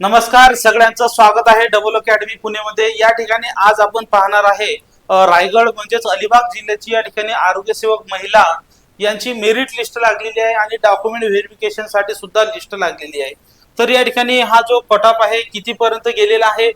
नमस्कार सगळ्यांचं स्वागत आहे डबल अकॅडमी पुणेमध्ये. या ठिकाणी आज आपण पाहणार आहे रायगड म्हणजेच अलिबाग जिल्ह्याची या ठिकाणी आरोग्य सेवक महिला यांची मेरिट लिस्ट लागलेली आहे आणि डॉक्युमेंट व्हेरिफिकेशनसाठी सुद्धा लिस्ट लागलेली आहे. तर या ठिकाणी हा जो कटअप आहे कितीपर्यंत गेलेला आहे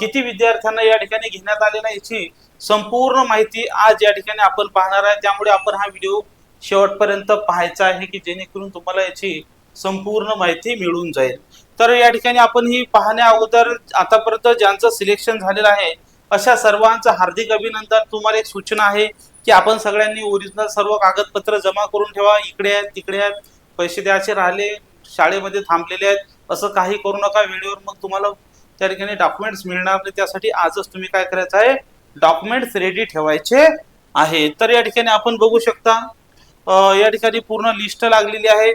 किती विद्यार्थ्यांना या ठिकाणी घेण्यात आलेला आहे याची संपूर्ण माहिती आज या ठिकाणी आपण पाहणार आहे. त्यामुळे आपण हा व्हिडिओ शेवटपर्यंत पाहायचा आहे की जेणेकरून तुम्हाला याची संपूर्ण माहिती मिळून जाईल. तर या ठिकाणी आपण ही पाहण्या अगोदर आतापर्यंत ज्यांचं सिलेक्शन झालेलं आहे अशा सर्वांचं हार्दिक अभिनंदन. तुम्हाला एक सूचना आहे की आपण सगळ्यांनी ओरिजिनल सर्व कागदपत्र जमा करून ठेवा. इकडे आहेत तिकडे आहेत. पैसे द्यायचे राहिले शाळेमध्ये थांबलेले आहेत. असं काही करू नका. वेळेवर मग तुम्हाला त्या ठिकाणी डॉक्युमेंट्स मिळणार नाही. त्यासाठी आजच तुम्ही काय करायचं आहे? डॉक्युमेंट्स रेडी ठेवायचे आहे तर या ठिकाणी आपण बघू शकता या ठिकाणी पूर्ण लिस्ट लागलेली आहे.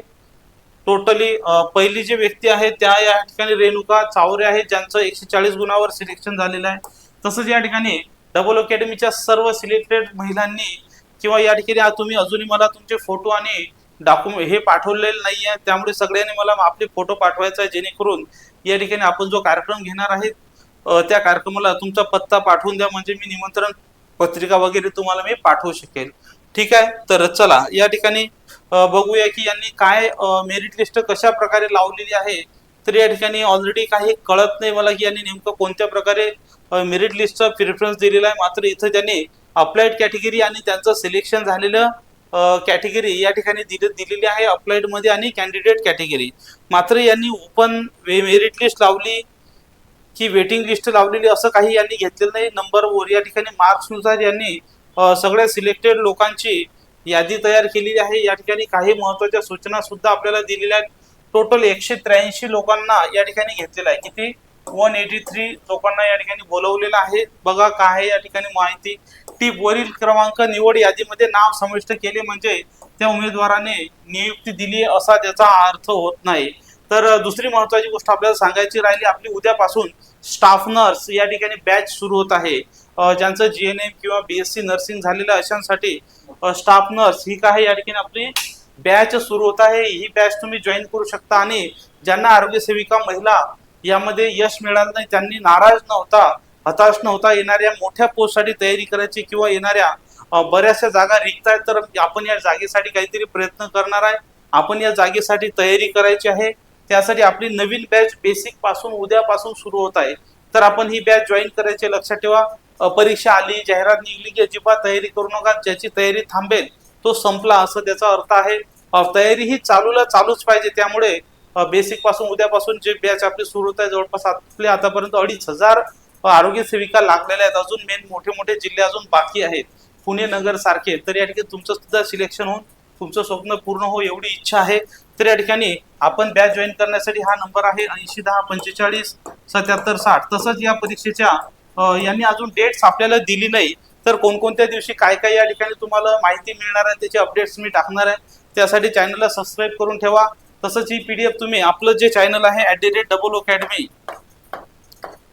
टोटली पहिली जी व्यक्ती आहे त्या या ठिकाणी रेणुका चावरे आहेत ज्यांचं एकशे चाळीस गुणावर सिलेक्शन झालेलं आहे. तसंच या ठिकाणी डबल अकॅडमीच्या सर्व सिलेक्टेड महिलांनी किंवा या ठिकाणी तुम्ही अजूनही मला तुमचे फोटो आणि डॉक्युमेंट हे पाठवलेले नाही आहे. त्यामुळे सगळ्यांनी मला आपले फोटो पाठवायचा आहे. जेणेकरून या ठिकाणी आपण जो कार्यक्रम घेणार आहे त्या कार्यक्रमाला तुमचा पत्ता पाठवून द्या. म्हणजे मी निमंत्रण पत्रिका वगैरे तुम्हाला मी पाठवू शकेल. ठीक आहे? तर चला या ठिकाणी बघूया की यांनी काय मेरिट लिस्ट कशा प्रकारे लावलेली आहे. तर या ठिकाणी ऑलरेडी काही कळत नाही मला की यांनी नेमकं कोणत्या प्रकारे मेरिट लिस्टचा प्रिफरन्स दिलेला आहे. मात्र इथं त्यांनी अप्लाइड कॅटेगरी आणि त्यांचं सिलेक्शन झालेलं कॅटेगरी या ठिकाणी दिले दिलेली आहे अप्लाइडमध्ये आणि कॅन्डिडेट कॅटेगरी मात्र यांनी ओपन मेरिट लिस्ट लावली की वेटिंग लिस्ट लावलेली असं काही यांनी घेतलेलं नाही. नंबर वर या ठिकाणी मार्क्सनुसार यांनी सगळ्या सिलेक्टेड लोकांची यादी तयार केलेली आहे. या ठिकाणी काही महत्त्वाच्या सूचना सुद्धा आपल्याला दिलेल्या आहेत. टोटल एकशे त्र्याऐंशी लोकांना या ठिकाणी घेतलेलं आहे. किती? वन एटी थ्री लोकांना या ठिकाणी बोलवलेलं आहे. बघा काय आहे या ठिकाणी माहिती. टीप वरील क्रमांक निवड यादीमध्ये नाव समाविष्ट केले म्हणजे त्या उमेदवाराने नियुक्ती दिली असा त्याचा अर्थ होत नाही. तर दुसरी महत्वाची गोष्ट आपल्याला सांगायची राहिली आपली उद्यापासून स्टाफ नर्स या ठिकाणी बॅच सुरू होत आहे. ज्यांचं जी एन एम किंवा बी एस सी नर्सिंग झालेलं अशांसाठी स्टाफ नर्स ही काय या ठिकाणी आपली बॅच सुरू होत आहे. ही बॅच तुम्ही जॉईन करू शकता आणि ज्यांना आरोग्य सेविका महिला यामध्ये यश मिळालं नाही त्यांनी नाराज नव्हता हताश नव्हता येणाऱ्या मोठ्या पोस्टसाठी तयारी करायची किंवा येणाऱ्या बऱ्याचशा जागा रिक्त आहेत तर आपण या जागेसाठी काहीतरी प्रयत्न करणार आहे. आपण या जागेसाठी तयारी करायची आहे. त्यासाठी आपली नवीन बॅच बेसिकपासून उद्यापासून सुरू होत आहे. तर आपण ही बॅच जॉईन करायचे लक्षात ठेवा. परीक्षा आली जाहिरात निघली की अजिबात तयारी करू नका ज्याची तयारी थांबेल तो संपला असं त्याचा अर्थ आहे. तयारी ही चालूला चालूच पाहिजे. त्यामुळे बेसिकपासून उद्यापासून जे बॅच आपली सुरू होत आहे जवळपास आपले आतापर्यंत अडीच हजार आरोग्य सेविका लागलेल्या आहेत. अजून मेन मोठे मोठे जिल्हे अजून बाकी आहेत. पुणे नगर सारखे. तर या ठिकाणी तुमचं सुद्धा सिलेक्शन होऊन तुमचं स्वप्न पूर्ण हो एवढी इच्छा आहे. तर या ठिकाणी आपण बॅच जॉईन करण्यासाठी हा नंबर आहे ऐंशी दहा पंचेचाळीस सत्याहत्तर साठ. तसंच या परीक्षेच्या यांनी अजून डेट्स आपल्याला दिली नाही. तर कोणकोणत्या दिवशी काय काय या ठिकाणी तुम्हाला माहिती मिळणार आहे त्याचे अपडेट्स मी टाकणार आहे. त्यासाठी चॅनलला सबस्क्राईब करून ठेवा. तसंच ही एफ तुम्ही आपलं जे चॅनल आहे at the rate double academy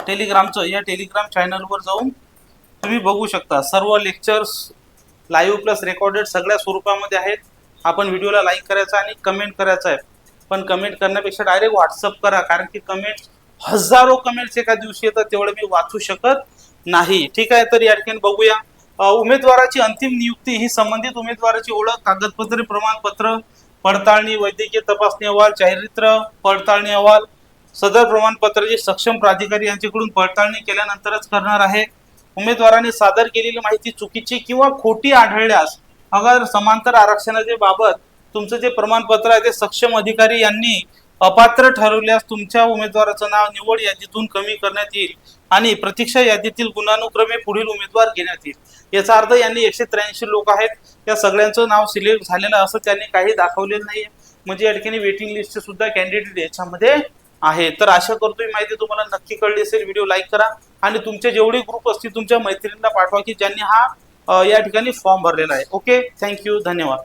टेलिग्रामचं या टेलिग्राम चॅनलवर जाऊन तुम्ही बघू शकता. सर्व लेक्चर्स लाईव्ह प्लस रेकॉर्डेड सगळ्या स्वरूपामध्ये आहेत. आपण व्हिडिओला लाईक करायचा आणि कमेंट करायचा आहे. पण कमेंट करण्यापेक्षा डायरेक्ट व्हॉट्सअप करा. कारण की कमेंट हजारो कमेंट्स एका दिवशी येतात तेवढे मी वाचू शकत नाही. ठीक आहे तर या ठिकाणी बघूया उमेदवाराची अंतिम नियुक्ती ही संबंधित उमेदवाराची ओळख कागदपत्रे प्रमाणपत्र पडताळणी वैद्यकीय तपासणी अहवाल चारित्र्य पडताळणी अहवाल सदर प्रमाणपत्राची सक्षम प्राधिकारी यांच्याकडून पडताळणी केल्यानंतरच करणार आहे. उमेदवाराने सादर केलेली माहिती चुकीची किंवा खोटी आढळल्यास अगर समांतर आरक्षणाच्या बाबत तुमचं जे प्रमाणपत्र आहे ते सक्षम अधिकारी यांनी अपात्र ठरवल्यास तुमच्या उमेदवाराचं नाव निवड यादीतून कमी करण्यात येईल आणि प्रतीक्षा यादीतील गुणानुक्रमे पुढील उमेदवार घेण्यात येईल. याचा अर्थ यांनी एकशे त्र्याऐंशी लोक आहेत. या सगळ्यांचं नाव सिलेक्ट झालेलं असं त्यांनी काही दाखवलेलं नाही म्हणजे या ठिकाणी वेटिंग लिस्टचे सुद्धा कॅन्डिडेट याच्यामध्ये आहे. तर आशा करतो ही माहिती तुम्हाला नक्की कळली असेल. व्हिडिओ लाईक करा आणि तुमचे जेवढे ग्रुप असतील तुमच्या मैत्रिणींना पाठवा की ज्यांनी हा या ठिकाणी फॉर्म भरलेला आहे. ओके थँक्यू धन्यवाद.